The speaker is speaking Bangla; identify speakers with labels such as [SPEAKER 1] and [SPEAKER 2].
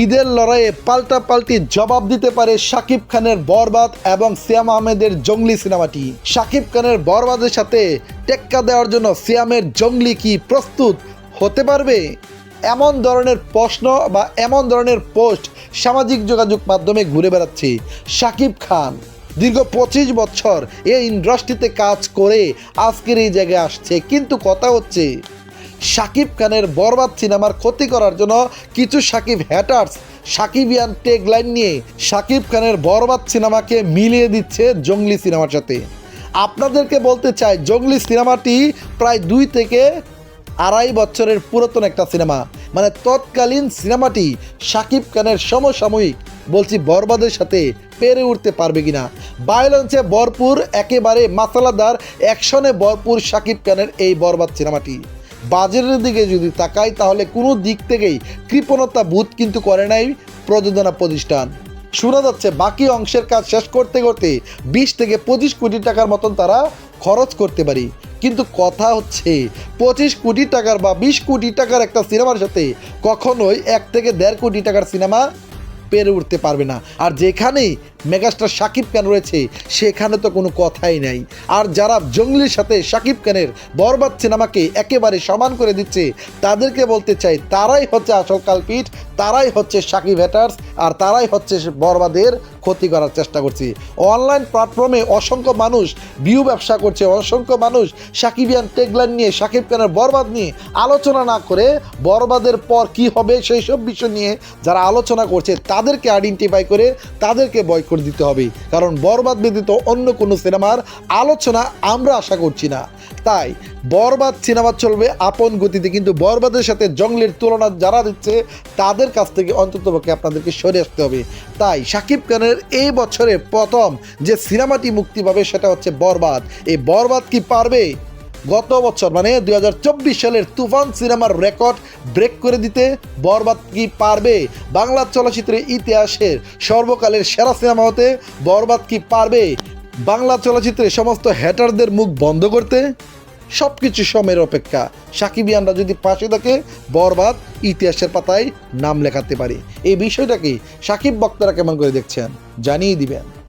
[SPEAKER 1] ঈদের লড়াইয়ে পাল্টাপাল্টি জবাব দিতে পারে শাকিব খানের বরবাদ এবং সিয়াম আহমেদের জঙ্গলি সিনেমাটি। শাকিব খানের বরবাদের সাথে টেক্কা দেওয়ার জন্য সিয়ামের জঙ্গলি কি প্রস্তুত হতে পারবে? এমন ধরনের প্রশ্ন বা এমন ধরনের পোস্ট সামাজিক যোগাযোগ মাধ্যমে ঘুরে বেড়াচ্ছে শাকিব খান। দীর্ঘ পঁচিশ বছর এই ইন্ডাস্ট্রিতে কাজ করে আজকের এই জায়গায় আসছে, কিন্তু কথা হচ্ছে শাকিব খানের বরবাদ সিনেমার ক্ষতি করার জন্য কিছু সাকিব হ্যাটার্স সাকিবিয়ান টেক লাইন নিয়ে শাকিব খানের বরবাদ সিনেমাকে মিলিয়ে দিচ্ছে জঙ্গলি সিনেমার সাথে। আপনাদেরকে বলতে চাই, জঙ্গলি সিনেমাটি প্রায় দুই থেকে আড়াই বছরের পুরাতন একটা সিনেমা। মানে তৎকালীন সিনেমাটি শাকিব খানের সমসাময়িক, বলছি বরবাদের সাথে পেরে উঠতে পারবে কিনা। বায়োলেন্সে ভরপুর, একেবারে মাসালাদার অ্যাকশনে ভরপুর শাকিব খানের এই বরবাদ সিনেমাটি। বাজারের দিকে যদি তাকাই, তাহলে কোনো দিক থেকেই কৃপণতা বোধ কিন্তু করে নাই প্রযোজনা প্রতিষ্ঠান। শোনা যাচ্ছে, বাকি অংশের কাজ শেষ করতে করতে বিশ থেকে পঁচিশ কোটি টাকার মতন তারা খরচ করতে পারি। কিন্তু কথা হচ্ছে, পঁচিশ কোটি টাকার বা বিশ কোটি টাকার একটা সিনেমার সাথে কখনোই এক থেকে দেড় কোটি টাকার সিনেমা পেরে উঠতে পারবে না। আর যেখানেই মেগাস্টার শাকিব খান রয়েছে, সেখানে তো কোনো কথাই নাই। আর যারা জঙ্গলির সাথে শাকিব খানের বরবাদ সিনেমাকে একেবারে সমান করে দিচ্ছে, তাদেরকে বলতে চাই, তারাই হচ্ছে আসল কালপিট, তারাই হচ্ছে সাকিব হ্যাটার্স আর তারাই হচ্ছে বরবাদের ক্ষতি করার চেষ্টা করছে। অনলাইন প্ল্যাটফর্মে অসংখ্য মানুষ ভিউ ব্যবসা করছে, অসংখ্য মানুষ সাকিবিয়ান টেগলাইন নিয়ে সাকিব খানের বরবাদ নিয়ে আলোচনা না করে বরবাদের পর কি হবে সেই সব বিষয় নিয়ে যারা আলোচনা করছে তাদেরকে আইডেন্টিফাই করে তাদেরকে বয় করে দিতে হবে। কারণ বরবাদ ব্যতীত অন্য কোনো সিনেমার আলোচনা আমরা আশা করছি না। তাই বরবাদ সিনেমা চলবে আপন গতিতে, কিন্তু বরবাদের সাথে জঙ্গলের তুলনা যারা দিচ্ছে, তাদের কাছ থেকে অন্ততপক্ষে আপনাদেরকে সরে আসতে হবে। তাই শাকিব খানের এই বছরে প্রথম যে সিনেমাটি মুক্তি পাবে, সেটা হচ্ছে বরবাদ। এই বরবাদ কি পারবে? গত বছর মানে দু হাজার চব্বিশ সালের তুফান সিনেমার রেকর্ড ব্রেক করে দিতে বরবাদ কি পারবে? বাংলা চলচ্চিত্রের ইতিহাসের সর্বকালের সেরা সিনেমা হতে বরবাদ কি পারবে? বাংলা চলচ্চিত্রে সমস্ত হ্যাটারদের মুখ বন্ধ করতে সব কিছু সময়ের অপেক্ষা। সাকিবিয়ানরা যদি পাশে থাকে, বরবাদ ইতিহাসের পাতায় নাম লেখাতে পারে। এই বিষয়টাকে সাকিব বক্তারা কেমন করে দেখছেন জানিয়ে দিবেন।